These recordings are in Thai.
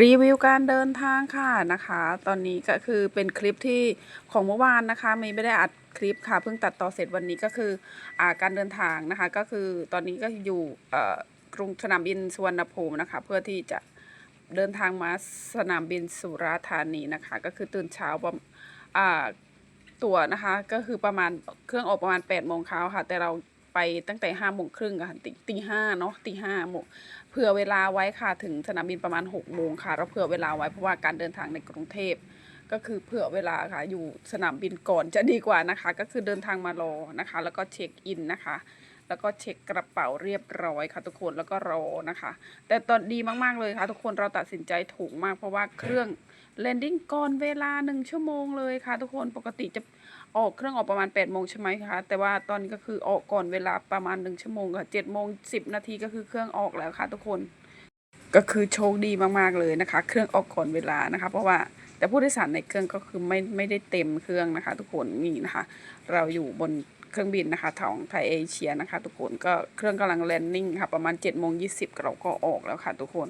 รีวิวการเดินทางค่ะนะคะ ตอนนี้ก็คือเป็นคลิปที่ของเมื่อวานนะคะไม่ไม่ได้อัดคลิปค่ะเพิ่งตัดต่อเสร็จวันนี้ก็คืออ่าการเดินทางนะคะ ก็คือตอนนี้ก็อยู่กรุงสนามบินสุวรรณภูมินะคะ เพื่อที่จะเดินทางมาสนามบินสุราษฎร์ธานีนะคะ ก็คือตื่นเช้าประมาณตั๋วนะคะ ก็คือประมาณเครื่องออกประมาณ8ปดโมงเช้าค่ะ แต่เรา ไปตั้งแต่ห้าโมงครึ่งค่ะตีตีห้าเนาะตีห้าโมงเผื่อเวลาไว้ค่ะถึงสนามบินประมาณหกโมงค่ะเราเผื่อเวลาไว้เพราะว่าการเดินทางในกรุงเทพก็คือเผื่อเวลาค่ะอยู่สนามบินก่อนจะดีกว่านะคะ ก็คือเดินทางมารอนะคะ แล้วก็เช็คอินนะคะ แล้วก็เช็คกระเป๋าเรียบร้อยค่ะทุกคนแล้วก็รอนะคะ แต่ตอนดีมากๆเลยค่ะ ทุกคนเราตัดสินใจถูกมาก เพราะว่าเครื่องแลนดิ้งก่อนเวลาหนึ่งชั่วโมงเลยค่ะ ทุกคนปกติจะออกเครื่องออกประมาณ8ปดโมงใช่ไหมคะ แต่ว่าตอนนี้ก็คือออกก่อนเวลาประมาณหนึ่งชั่วโมงค่ะเจ็ดโมงสิบนาทีก็คือเครื่องออกแล้วค่ะ ทุกคน ก็คือโชคดีมากๆเลยนะคะ เครื่องออกก่อนเวลานะคะ เพราะว่าแต่ผู้โดยสารในเครื่องก็คือไม่ไม่ได้เต็มเครื่องนะคะ ทุกคนนี่นะคะ เราอยู่บน เครื่องบินนะคะของไทยเอเชียนะคะ ทุกคนก็เครื่องกำลังแลนดิ้งค่ะประมาณ7จ็ดโมงยีเราก็ออกแล้วค่ะ ทุกคน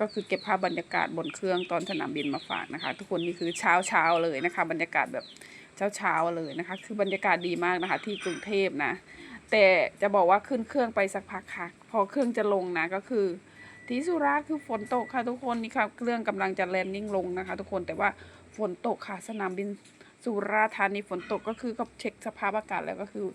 ก็คือเก็บภาพบรรยากาศบนเครื่องตอนสนามบินมาฝากนะคะ ทุกคนนี่คือเช้าเช้าเลยนะคะ บรรยากาศแบบเช้าเช้าเลยนะคะ คือบรรยากาศดีมากนะคะ ที่กรุงเทพนะ แต่จะบอกว่าขึ้นเครื่องไปสักพักค่ะ พอเครื่องจะลงนะก็คือที่สุราษฎร์คือฝนตกค่ะทุกคนนี่ค่ะเครื่องกำลังจะแลนดิ้งลงนะคะ ทุกคนแต่ว่าฝนตกค่ะสนามบิน สุราษฎร์ธานีฝนตกก็คือก็เช็คสภาพอากาศแล้วก็คือ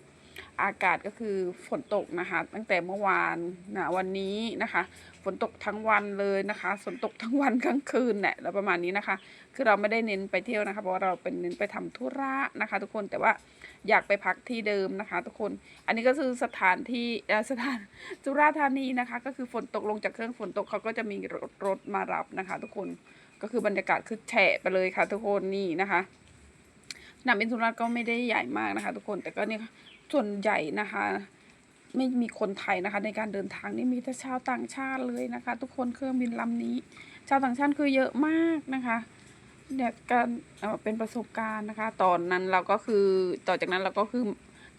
อากาศก็คือฝนตกนะคะ ตั้งแต่เมื่อวานนะวันนี้นะคะ ฝนตกทั้งวันเลยนะคะฝนตกทั้งวันทั้งคืนเนี่ยแล้วประมาณนี้นะคะ คือเราไม่ได้เน้นไปเที่ยวนะคะ เพราะว่าเราเป็นเน้นไปทำธุระนะคะ ทุกคนแต่ว่าอยากไปพักที่เดิมนะคะ ทุกคน อันนี้ก็คือสถานที่สถานสุราษฎร์ธานีนะคะ ก็คือฝนตกลงจากเครื่องฝนตกเขาก็จะมีรถรถมารับนะคะ ทุกคนก็คือบรรยากาศคือแฉะไปเลยค่ะ ทุกคนนี่นะคะ สนามบินสุราษฎร์ก็ไม่ได้ใหญ่มากนะคะ ทุกคนแต่ก็เนี่ยส่วนใหญ่นะคะ ไม่มีคนไทยนะคะ ในการเดินทางนี่มีแต่ชาวต่างชาติเลยนะคะ ทุกคนเครื่องบินลำนี้ ชาวต่างชาติคือเยอะมากนะคะเนี่ยการเป็นประสบการณ์นะคะ ตอนนั้นเราก็คือต่อจากนั้นเราก็คือ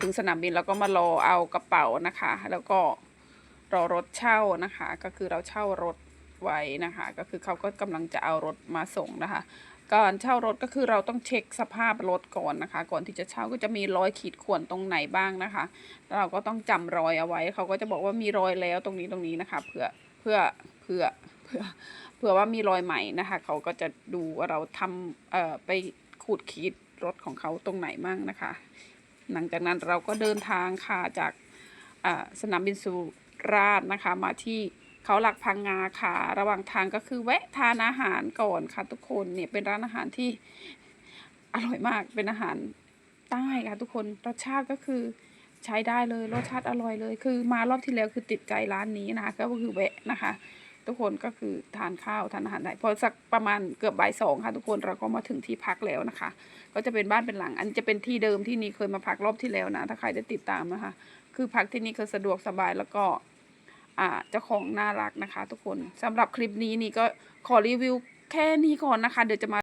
ถึงสนามบินเราก็มารอเอากระเป๋านะคะ แล้วก็รอรถเช่านะคะ ก็คือเราเช่ารถไว้นะคะ ก็คือเขาก็กำลังจะเอารถมาส่งนะคะ การเช่ารถก็คือเราต้องเช็คสภาพรถก่อนนะคะ ก่อนที่จะเช่าก็จะมีรอยขีดข่วนตรงไหนบ้างนะคะ เราก็ต้องจำรอยเอาไว้ เขาก็จะบอกว่ามีรอยแล้วตรงนี้ตรงนี้นะคะ เพื่อเพื่อเพื่อเพื่อเผื่อว่ามีรอยใหม่นะคะ เขาก็จะดูว่าเราทำเอ่อไปขูดขีดรถของเขาตรงไหนมั่งนะคะ หลังจากนั้นเราก็เดินทางค่ะจากอ่าสนามบินสุราษฎร์นะคะมาที่ เขาหลักพังงาค่ะ ระหว่างทางก็คือแวะทานอาหารก่อนค่ะทุกคนเนี่ยเป็นร้านอาหารที่อร่อยมากเป็นอาหารใต้ค่ะทุกคนรสชาติก็คือใช้ได้เลยรสชาติอร่อยเลย คือมารอบที่แล้วคือติดใจร้านนี้นะก็คือแวะนะคะ ทุกคนก็คือทานข้าวทานอาหารได้พอสักประมาณเกือบบ่ายสองค่ะทุกคนเราก็มาถึงที่พักแล้วนะคะ ก็จะเป็นบ้านเป็นหลัง อันจะเป็นที่เดิมที่นี่เคยมาพักรอบที่แล้วนะ ถ้าใครได้ติดตามนะคะ คือพักที่นี่คือสะดวกสบายแล้วก็ เจ้าของน่ารักนะคะ ทุกคนสำหรับคลิปนี้นี่ก็ขอรีวิวแค่นี้ก่อนนะคะ เดี๋ยวจะมา